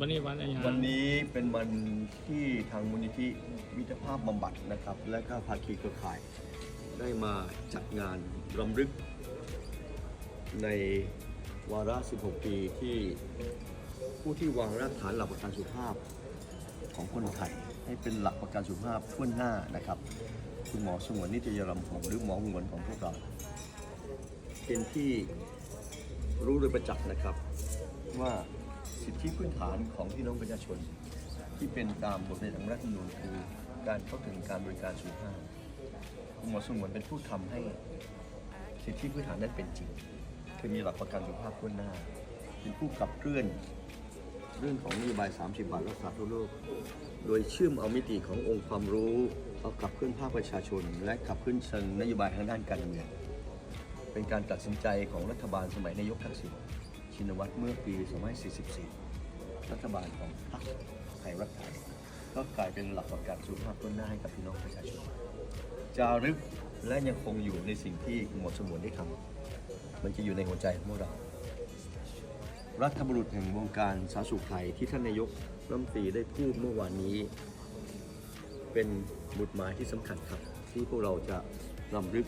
วันนี้วันอะไรวันนี้เป็นวันที่ทางมูลนิธิมิตรภาพบำบัดนะครับ และก็ภาคีเครือข่าย ได้มาจัดงานรำลึก ในวาระ 16 ปีที่ผู้ที่วางรากฐานหลักประกันสุขภาพของคนไทยให้เป็นหลักประกันสุขภาพทั่วหน้านะครับ คุณหมอสงวนนิตยรำพงหรือหมอหงวนของพวกเรา เป็นที่รู้โดยประจักษ์นะครับว่า สิทธิพื้นฐานของพี่น้องประชาชน ที่เป็นตามบทบัญญัติของรัฐธรรมนูญคือการเข้าถึงการบริการสุขภาพหมอสงวนเป็นผู้ทำให้สิทธิพื้นฐานนั้นเป็นจริง คือมีหลักประกันสุขภาพทั่วหน้า เป็นผู้ขับเคลื่อนเรื่องของนโยบาย 30 บาทรักษาทั่วโลก โดยเชื่อมเอามิติขององค์ความรู้เอาขับเคลื่อนภาคประชาชน และขับเคลื่อนเชิงนโยบายทางด้านการเมืองเป็นการตัดสินใจของรัฐบาลสมัยนายกทักษิณ ชินวัตรเมื่อปี 2544 รัฐบาลของพรรคไทยรักไทยก็กลายเป็นหลักประกันสุขภาพต้นหน้าให้กับพี่น้องประชาชน จารึกและยังคงอยู่ในสิ่งที่คุณหมอสมวนได้ทำมันจะอยู่ในหัวใจของพวกเรา รัฐบุรุษแห่งวงการสาธารณสุขไทยที่ท่านนายกรัฐมนตรีได้พูดเมื่อวานนี้ เป็นบุตรหมายที่สำคัญครับ ที่พวกเราจะรำลึก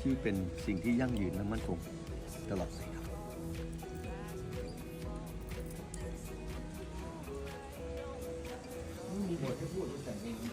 ที่เป็นสิ่งที่ยั่งยืนและมั่นคงตลอดไปครับ มีบทที่พูดแต่งเอง